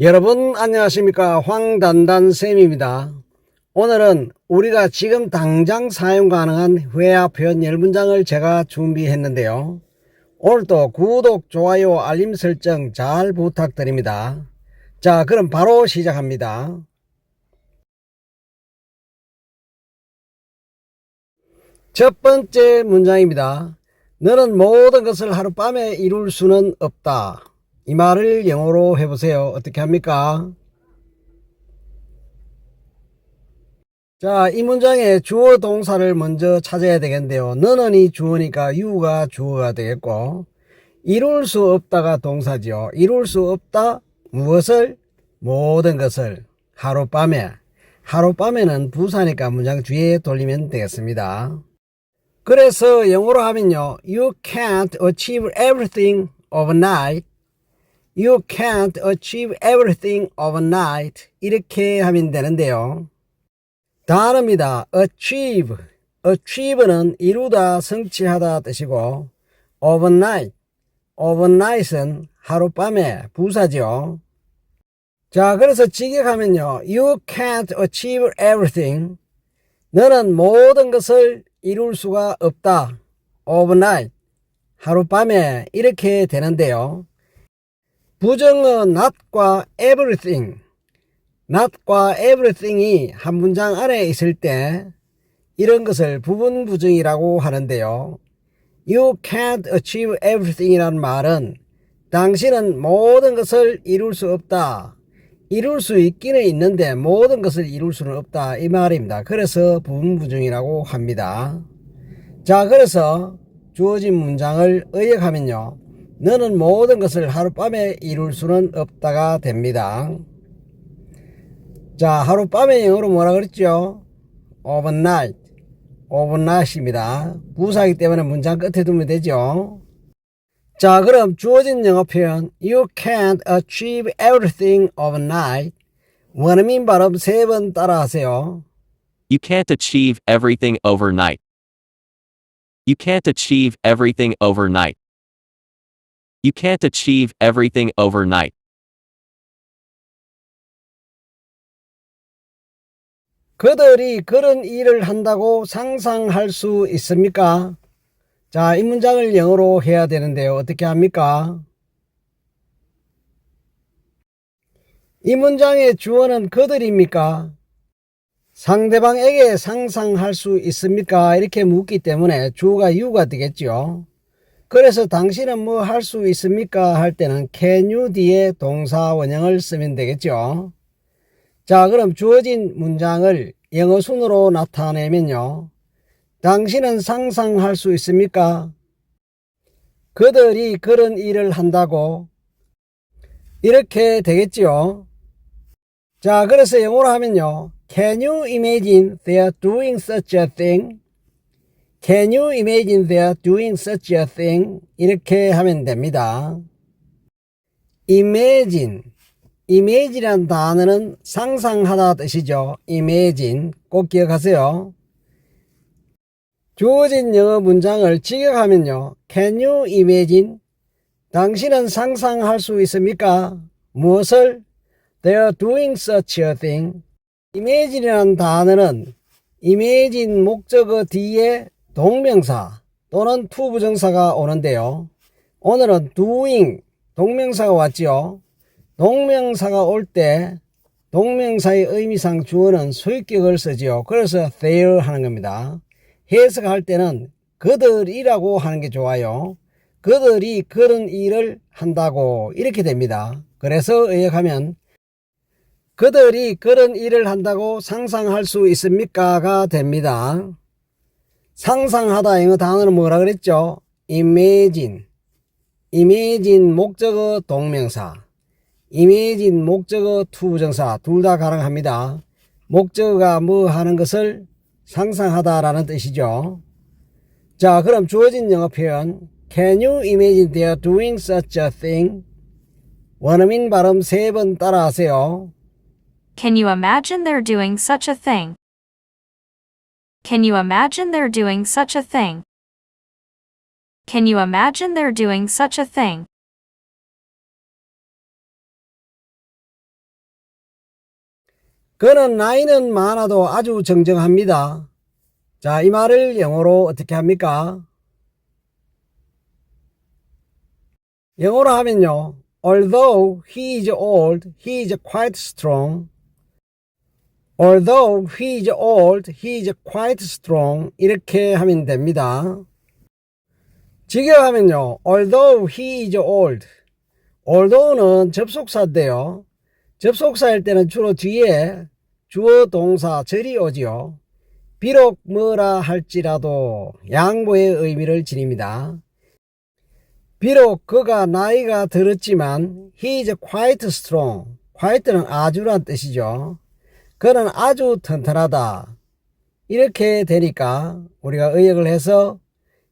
여러분 안녕하십니까? 황단단쌤입니다. 오늘은 우리가 지금 당장 사용 가능한 회화 표현 10문장을 제가 준비했는데요. 오늘도 구독 좋아요 알림 설정 잘 부탁드립니다. 자 그럼 바로 시작합니다. 첫 번째 문장입니다. 너는 모든 것을 하룻밤에 이룰 수는 없다 이 말을 영어로 해보세요. 어떻게 합니까? 자, 이 문장에 주어 동사를 먼저 찾아야 되겠는데요. 너는 이 주어니까 you가 주어가 되겠고, 이룰 수 없다가 동사지요. 이룰 수 없다, 무엇을? 모든 것을. 하룻밤에. 하룻밤에는 부사니까 문장 뒤에 돌리면 되겠습니다. 그래서 영어로 하면요. You can't achieve everything overnight. You can't achieve everything overnight. 이렇게 하면 되는데요. 단어입니다. achieve. achieve는 이루다, 성취하다 뜻이고, overnight. overnight은 하룻밤에 부사죠. 자, 그래서 직역하면요. You can't achieve everything. 너는 모든 것을 이룰 수가 없다. overnight. 하룻밤에 이렇게 되는데요. 부정어 not과 everything, not과 everything이 한 문장 안에 있을 때 이런 것을 부분 부정이라고 하는데요. You can't achieve everything이라는 말은 당신은 모든 것을 이룰 수 없다. 이룰 수 있기는 있는데 모든 것을 이룰 수는 없다. 이 말입니다. 그래서 부분 부정이라고 합니다. 자, 그래서 주어진 문장을 의역하면요. 너는 모든 것을 하룻밤에 이룰 수는 없다가 됩니다. 자, 하룻밤에 영어로 뭐라 그랬죠? overnight. overnight입니다. 부사이기 때문에 문장 끝에 두면 되죠. 자, 그럼 주어진 영어 표현 You can't achieve everything overnight. 원어민 발음 세 번 따라 하세요. You can't achieve everything overnight. You can't achieve everything overnight. You can't achieve everything overnight. 그들이 그런 일을 한다고 상상할 수 있습니까? 자, 이 문장을 영어로 해야 되는데요. 어떻게 합니까? 이 문장의 주어는 그들입니까? 상대방에게 상상할 수 있습니까? 이렇게 묻기 때문에 주어가 you가 되겠죠. 그래서 당신은 뭐 할 수 있습니까? 할 때는 can you 뒤에 동사 원형을 쓰면 되겠죠. 자, 그럼 주어진 문장을 영어 순으로 나타내면요. 당신은 상상할 수 있습니까? 그들이 그런 일을 한다고 이렇게 되겠지요. 자, 그래서 영어로 하면요. Can you imagine they are doing such a thing? Can you imagine they are doing such a thing? 이렇게 하면 됩니다. imagine. image란 단어는 상상하다 뜻이죠. imagine. 꼭 기억하세요. 주어진 영어 문장을 직역하면요. Can you imagine? 당신은 상상할 수 있습니까? 무엇을? They are doing such a thing. imagine이라는 단어는 imagine 목적어 뒤에 동명사 또는 투부정사가 오는데요. 오늘은 doing 동명사가 왔지요. 동명사가 올 때 동명사의 의미상 주어는 소유격을 쓰지요. 그래서 their 하는 겁니다. 해석할 때는 그들이라고 하는 게 좋아요. 그들이 그런 일을 한다고 이렇게 됩니다. 그래서 의역하면 그들이 그런 일을 한다고 상상할 수 있습니까가 됩니다. 상상하다 영어 단어는 뭐라 그랬죠? imagine. imagine 목적어 동명사. imagine 목적어 투부정사 둘 다 가능합니다. 목적어가 뭐 하는 것을 상상하다라는 뜻이죠. 자, 그럼 주어진 영어 표현 Can you imagine they are doing such a thing? 원어민 발음 세 번 따라하세요. Can you imagine they're doing such a thing? Can you imagine they're doing such a thing? Can you imagine they're doing such a thing? 그는 나이는 많아도 아주 정정합니다. 자, 이 말을 영어로 어떻게 합니까? 영어로 하면요. Although he is old, he is quite strong. Although he is old, he is quite strong. 이렇게 하면 됩니다. 직역하면요. Although he is old. although는 접속사인데요. 접속사일 때는 주로 뒤에 주어 동사 절이 오지요. 비록 뭐라 할지라도 양보의 의미를 지닙니다. 비록 그가 나이가 들었지만 he is quite strong. quite는 아주란 뜻이죠. 그는 아주 튼튼하다. 이렇게 되니까 우리가 의역을 해서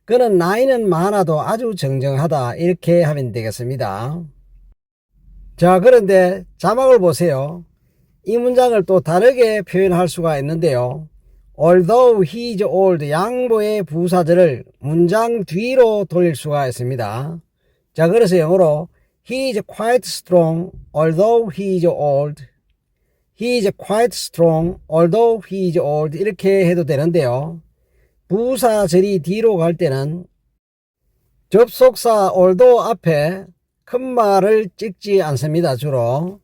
그는 나이는 많아도 아주 정정하다. 이렇게 하면 되겠습니다. 자, 그런데 자막을 보세요. 이 문장을 또 다르게 표현할 수가 있는데요. Although he is old, 양보의 부사절을 문장 뒤로 돌릴 수가 있습니다. 자, 그래서 영어로 He is quite strong, although he is old. He is quite strong, although he is old. 이렇게 해도 되는데요. 부사절이 뒤로 갈 때는 접속사 although 앞에 큰 말을 찍지 않습니다, 주로.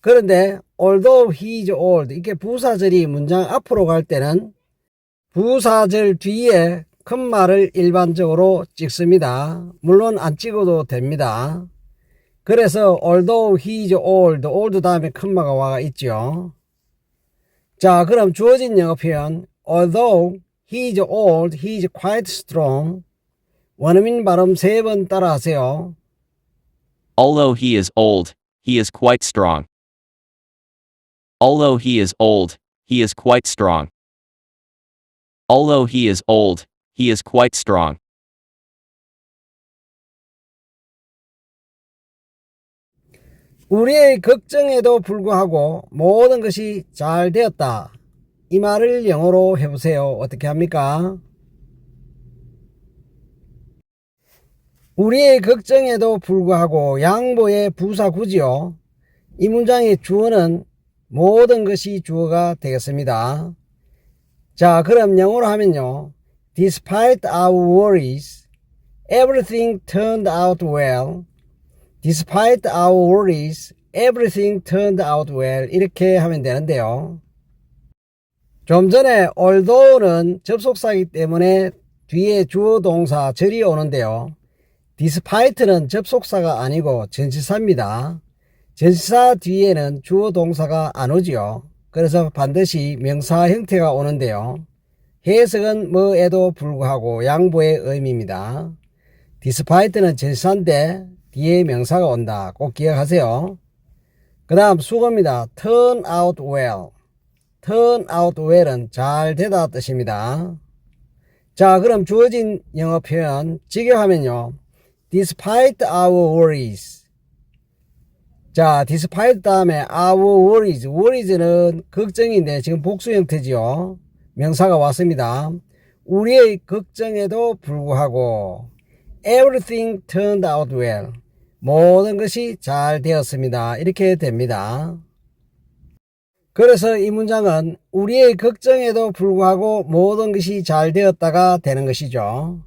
그런데 although he is old 이렇게 부사절이 문장 앞으로 갈 때는 부사절 뒤에 큰 말을 일반적으로 찍습니다. 물론 안 찍어도 됩니다. 그래서 although he is old, old 다음에 큰 말가 와 있죠. 자, 그럼 주어진 영어 표현 although he is old, he is quite strong. 원어민 발음 세 번 따라 하세요. Although he is old, he is quite strong. Although he is old, he is quite strong. Although he is old, he is quite strong. 우리의 걱정에도 불구하고 모든 것이 잘 되었다. 이 말을 영어로 해보세요. 어떻게 합니까? 우리의 걱정에도 불구하고 양보의 부사구지요. 이 문장의 주어는 모든 것이 주어가 되겠습니다. 자, 그럼 영어로 하면요. Despite our worries, everything turned out well. Despite our worries, everything turned out well. 이렇게 하면 되는데요. 좀 전에 although는 접속사이기 때문에 뒤에 주어 동사 절이 오는데요. despite는 접속사가 아니고 전치사입니다. 전치사 뒤에는 주어 동사가 안 오지요. 그래서 반드시 명사 형태가 오는데요. 해석은 뭐에도 불구하고 양보의 의미입니다. despite는 전치사인데 뒤에 명사가 온다. 꼭 기억하세요. 그 다음 수고입니다. turn out well. turn out well은 잘 되다 뜻입니다. 자, 그럼 주어진 영어 표현 직역하면요. despite our worries. 자, despite 다음에 our worries. worries는 걱정인데 지금 복수 형태지요. 명사가 왔습니다. 우리의 걱정에도 불구하고 everything turned out well. 모든 것이 잘 되었습니다. 이렇게 됩니다. 그래서 이 문장은 우리의 걱정에도 불구하고 모든 것이 잘 되었다가 되는 것이죠.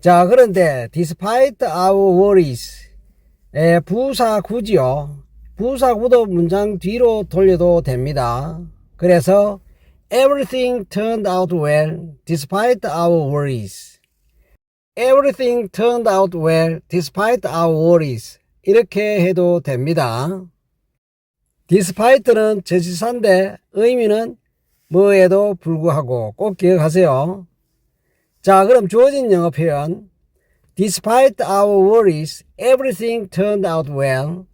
자, 그런데 despite our worries 에, 부사 구지요. 부사 구도 문장 뒤로 돌려도 됩니다. 그래서 everything turned out well despite our worries. Everything turned out well despite our worries. 이렇게 해도 됩니다. despite는 전치사인데 의미는 뭐에도 불구하고 꼭 기억하세요. 자, 그럼 주어진 영어 표현 Despite our worries, everything turned out well.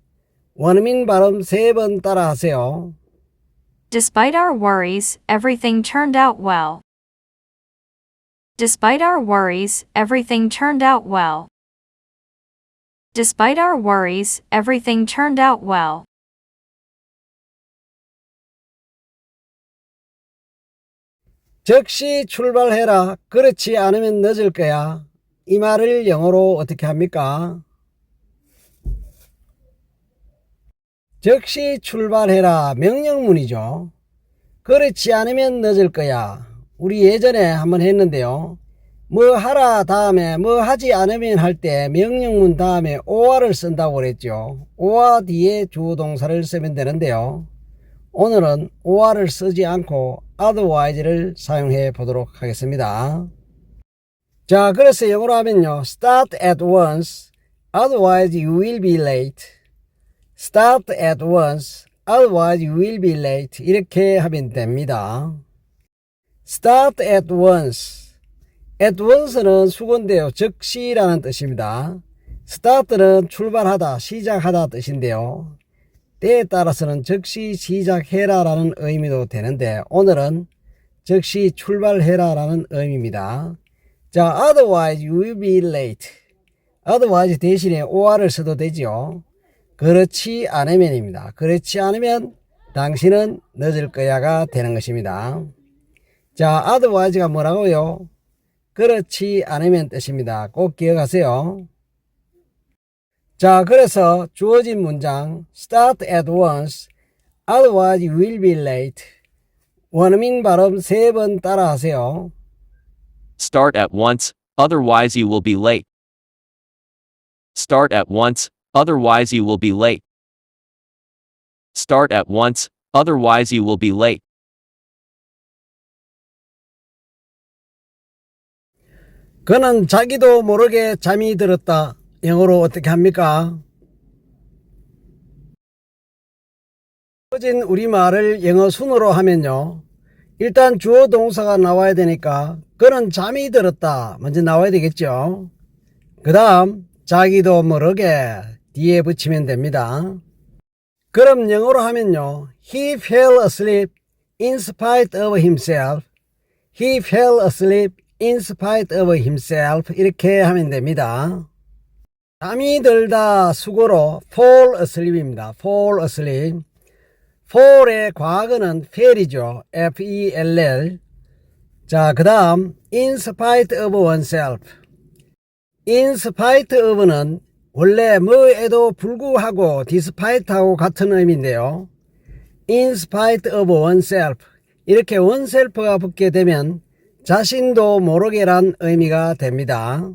원어민 발음 세 번 따라 하세요. Despite our worries, everything turned out well. Despite our worries, everything turned out well. Despite our worries, everything turned out well. 즉시 출발해라. 그렇지 않으면 늦을 거야. 이 말을 영어로 어떻게 합니까? 즉시 출발해라 명령문이죠. 그렇지 않으면 늦을 거야. 우리 예전에 한번 했는데요. 뭐 하라 다음에 뭐 하지 않으면 할 때 명령문 다음에 or를 쓴다고 그랬죠. or 뒤에 주동사를 쓰면 되는데요. 오늘은 or를 쓰지 않고 otherwise를 사용해 보도록 하겠습니다. 자, 그래서 영어로 하면요. start at once, otherwise you will be late. start at once, otherwise you will be late. 이렇게 하면 됩니다. Start at once. at once는 수건데요. 즉시라는 뜻입니다. start는 출발하다, 시작하다 뜻인데요. 때에 따라서는 즉시 시작해라 라는 의미도 되는데 오늘은 즉시 출발해라 라는 의미입니다. 자, otherwise you will be late. otherwise 대신에 or를 써도 되죠. 그렇지 않으면입니다. 그렇지 않으면 당신은 늦을 거야가 되는 것입니다. 자, otherwise가 뭐라고요? 그렇지 않으면 뜻입니다. 꼭 기억하세요. 자, 그래서 주어진 문장 start at once, otherwise you will be late. 원어민 발음 세 번 따라 하세요. Start at once, otherwise you will be late. Start at once, otherwise you will be late. Start at once, otherwise you will be late. 그는 자기도 모르게 잠이 들었다. 영어로 어떻게 합니까? 어진 우리말을 영어 순으로 하면요. 일단 주어 동사가 나와야 되니까 그는 잠이 들었다. 먼저 나와야 되겠죠. 그 다음 자기도 모르게 뒤에 붙이면 됩니다. 그럼 영어로 하면요. He fell asleep in spite of himself. He fell asleep in spite of himself. 이렇게 하면 됩니다. 잠이 들다 수고로 fall asleep입니다. fall asleep. fall의 과거는 fail이죠. F-E-L-L. 자, 그 다음 in spite of oneself. in spite of는 원래 뭐에도 불구하고 despite하고 같은 의미인데요. in spite of oneself. 이렇게 oneself가 붙게 되면 자신도 모르게란 의미가 됩니다.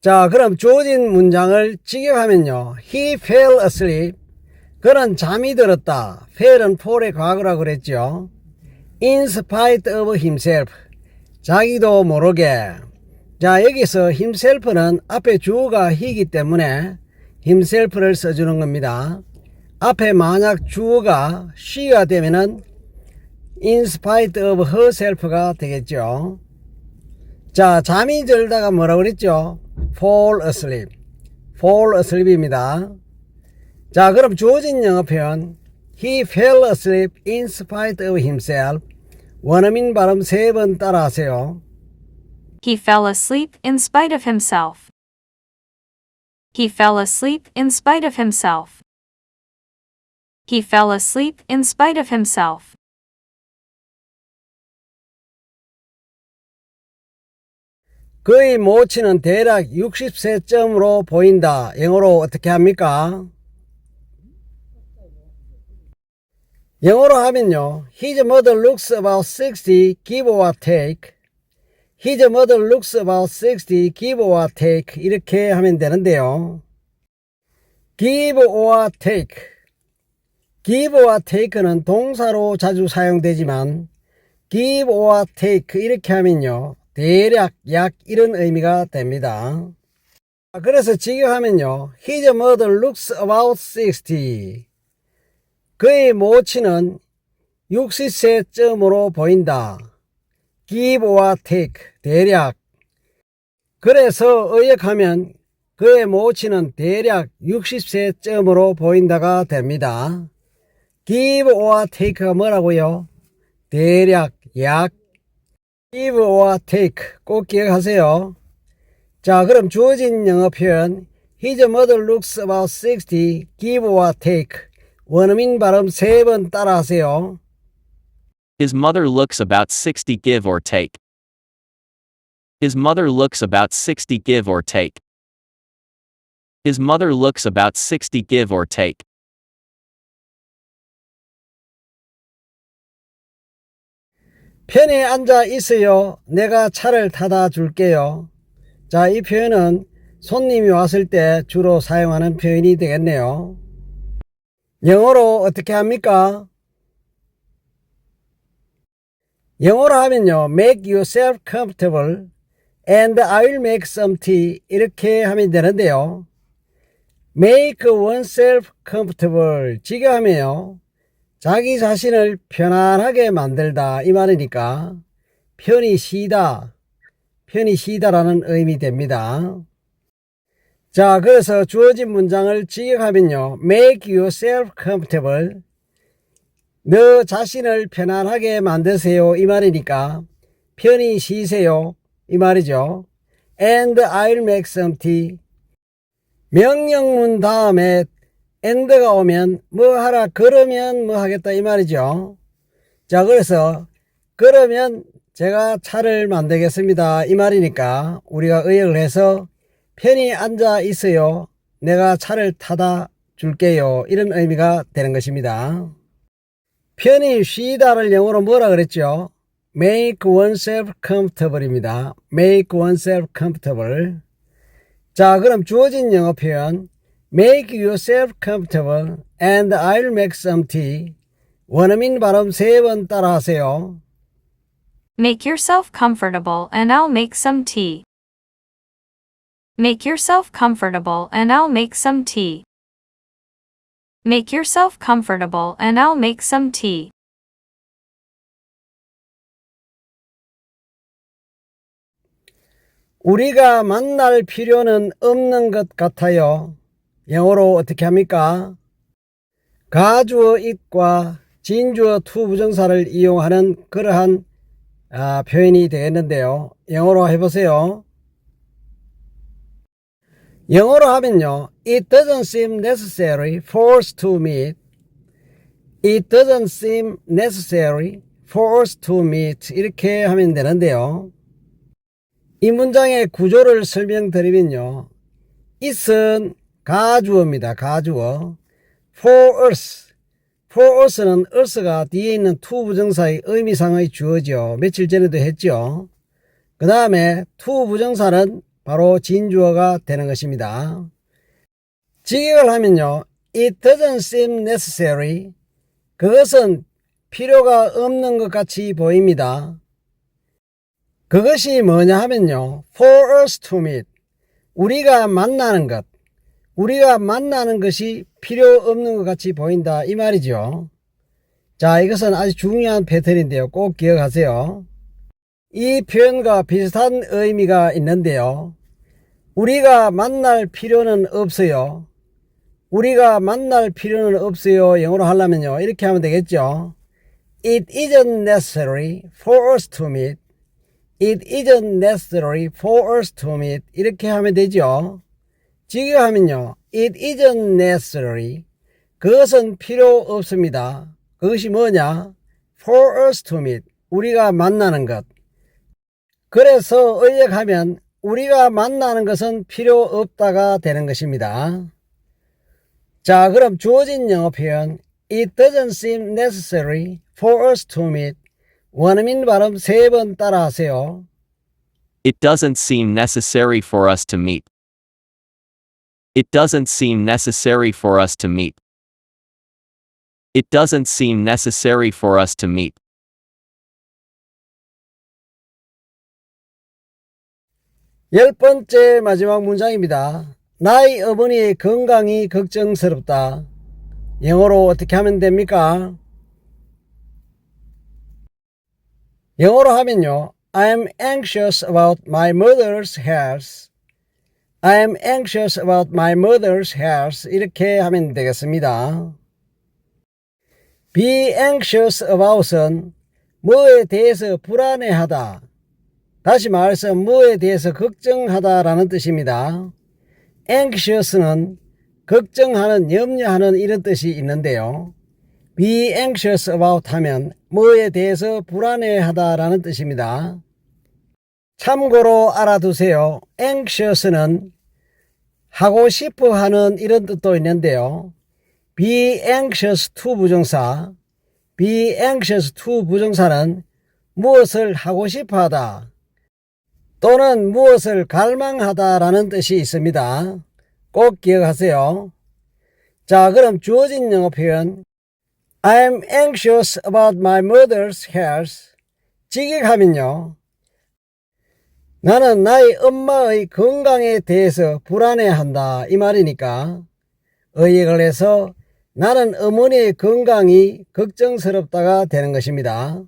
자, 그럼 주어진 문장을 직역하면요. He fell asleep. 그는 잠이 들었다. fell은 fall의 과거라고 그랬죠. In spite of himself. 자기도 모르게. 자, 여기서 himself는 앞에 주어가 he이기 때문에 himself를 써주는 겁니다. 앞에 만약 주어가 she가 되면은 in spite of herself가 되겠죠. 자, 잠이 들다가 뭐라고 그랬죠? fall asleep. fall asleep입니다. 자, 그럼 주어진 영어 표현 He fell asleep in spite of himself. 원어민 발음 세 번 따라 하세요. He fell asleep in spite of himself. He fell asleep in spite of himself. He fell asleep in spite of himself. 그의 모친은 대략 60세쯤으로 보인다. 영어로 어떻게 합니까? 영어로 하면요. His mother looks about 60, give or take. His mother looks about 60, give or take. 이렇게 하면 되는데요. give or take. give or take는 동사로 자주 사용되지만 give or take 이렇게 하면요. 대략 약 이런 의미가 됩니다. 그래서 직역하면요. His mother looks about 60. 그의 모친은 60세쯤으로 보인다. give or take 대략 그래서 의역하면 그의 모친은 대략 60세쯤으로 보인다가 됩니다. give or take가 뭐라고요? 대략 약 give or take 꼭 기억하세요. 자, 그럼 주어진 영어 표현 His mother looks about 60, give or take. 원어민 발음 세 번 따라 하세요. His mother looks about 60 give or take. His mother looks about 60 give or take. His mother looks about 60 give or take. 편히 앉아 있어요. 내가 차를 타다 줄게요. 자, 이 표현은 손님이 왔을 때 주로 사용하는 표현이 되겠네요. 영어로 어떻게 합니까? 영어로 하면요. make yourself comfortable and I'll make some tea 이렇게 하면 되는데요. make oneself comfortable 지게 하면요. 자기 자신을 편안하게 만들다 이 말이니까 편히 쉬다 편히 쉬다라는 의미 됩니다. 자 그래서 주어진 문장을 직역하면요. make yourself comfortable 너 자신을 편안하게 만드세요 이 말이니까 편히 쉬세요 이 말이죠. and I'll make some tea 명령문 다음에 end가 오면 뭐 하라 그러면 뭐 하겠다 이 말이죠. 자 그래서 그러면 제가 차를 만들겠습니다 이 말이니까 우리가 의역을 해서 편히 앉아 있어요. 내가 차를 타다 줄게요. 이런 의미가 되는 것입니다. 편히 쉬다를 영어로 뭐라 그랬죠? make oneself comfortable입니다. make oneself comfortable. 자, 그럼 주어진 영어 표현 make yourself comfortable and I'll make some tea. 원어민 발음 세 번 따라 하세요. Make yourself comfortable and I'll make some tea. Make yourself comfortable and I'll make some tea. Make yourself comfortable and I'll make some tea. 우리가 만날 필요는 없는 것 같아요. 영어로 어떻게 합니까? 가주어 it과 진주어 to 부정사를 이용하는 그러한 아, 표현이 되겠는데요. 영어로 해보세요. 영어로 하면요. It doesn't seem necessary for us to meet. It doesn't seem necessary for us to meet. 이렇게 하면 되는데요. 이 문장의 구조를 설명드리면요. it은 가주어입니다. 가주어. for us. for us는 us가 뒤에 있는 to 부정사의 의미상의 주어죠. 며칠 전에도 했죠. 그 다음에 to 부정사는 바로 진주어가 되는 것입니다. 직역을 하면요. It doesn't seem necessary. 그것은 필요가 없는 것 같이 보입니다. 그것이 뭐냐 하면요. For us to meet. 우리가 만나는 것. 우리가 만나는 것이 필요 없는 것 같이 보인다. 이 말이죠. 자, 이것은 아주 중요한 패턴인데요. 꼭 기억하세요. 이 표현과 비슷한 의미가 있는데요. 우리가 만날 필요는 없어요. 우리가 만날 필요는 없어요. 영어로 하려면요. 이렇게 하면 되겠죠. It isn't necessary for us to meet. It isn't necessary for us to meet. 이렇게 하면 되죠. 직역하면요. It isn't necessary. 그것은 필요 없습니다. 그것이 뭐냐? For us to meet. 우리가 만나는 것. 그래서 의역하면 우리가 만나는 것은 필요 없다가 되는 것입니다. 자, 그럼 주어진 영어 표현 It doesn't seem necessary for us to meet. 원어민 발음 세 번 따라 하세요. It doesn't seem necessary for us to meet. It doesn't seem necessary for us to meet. It doesn't seem necessary for us to meet. 열 번째 마지막 문장입니다. 나의 어머니의 건강이 걱정스럽다. 영어로 어떻게 하면 됩니까? 영어로 하면요. I'm anxious about my mother's health. I'm anxious about my mother's health. 이렇게 하면 되겠습니다. Be anxious about은 뭐에 대해서 불안해하다. 다시 말해서 뭐에 대해서 걱정하다라는 뜻입니다. anxious는 걱정하는, 염려하는 이런 뜻이 있는데요. be anxious about 하면 뭐에 대해서 불안해하다라는 뜻입니다. 참고로 알아두세요. anxious는 하고 싶어 하는 이런 뜻도 있는데요. be anxious to 부정사, be anxious to 부정사는 무엇을 하고 싶어 하다 또는 무엇을 갈망하다라는 뜻이 있습니다. 꼭 기억하세요. 자, 그럼 주어진 영어 표현 I'm anxious about my mother's health. 직역하면요. 나는 나의 엄마의 건강에 대해서 불안해한다. 이 말이니까 의역을 해서 나는 어머니의 건강이 걱정스럽다가 되는 것입니다.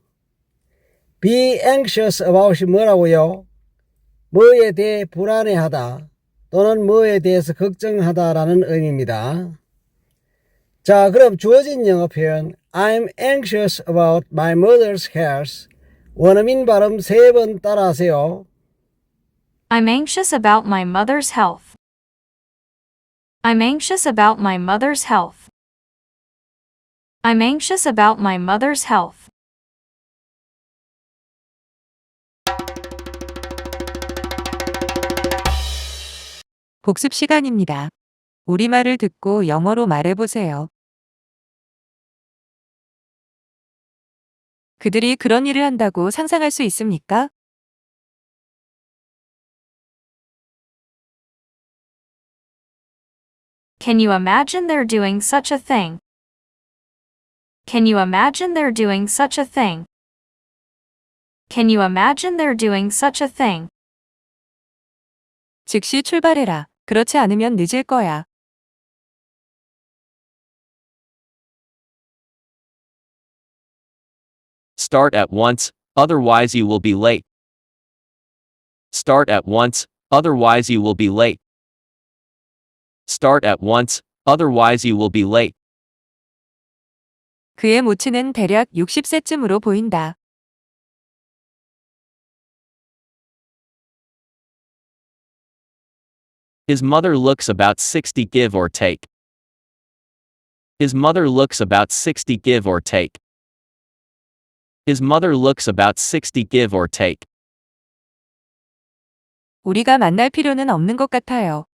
be anxious about이 뭐라고요? 뭐에 대해 불안해하다 또는 뭐에 대해서 걱정하다라는 의미입니다. 자, 그럼 주어진 영어 표현 I'm anxious about my mother's health. 원어민 발음 세 번 따라하세요. I'm anxious about my mother's health. I'm anxious about my mother's health. I'm anxious about my mother's health. 복습 시간입니다. 우리말을 듣고 영어로 말해보세요. 그들이 그런 일을 한다고 상상할 수 있습니까? Can you imagine they're doing such a thing? Can you imagine they're doing such a thing? Can you imagine they're doing such a thing? 즉시 출발해라. 그렇지 않으면 늦을 거야. Start at once, otherwise you will be late. Start at once, otherwise you will be late. Start at once, otherwise you will be late. 그의 모치는 대략 60세쯤으로 보인다. His mother looks about 60 give or take. His mother looks about 60 give or take. His mother looks about 60 give or take. 우리가 만날 필요는 없는 것 같아요.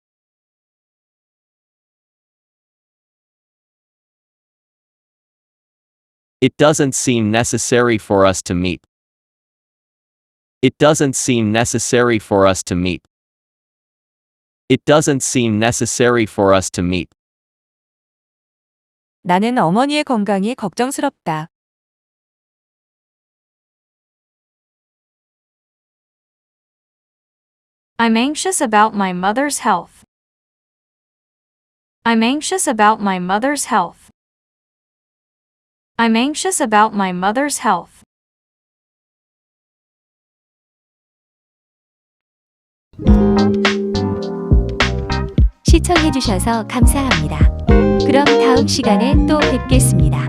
It doesn't seem necessary for us to meet. It doesn't seem necessary for us to meet. It doesn't seem necessary for us to meet. 나는 어머니의 건강이 걱정스럽다. I'm anxious about my mother's health. I'm anxious about my mother's health. I'm anxious about my mother's health. 시청해주셔서 감사합니다. 그럼 다음 시간에 또 뵙겠습니다.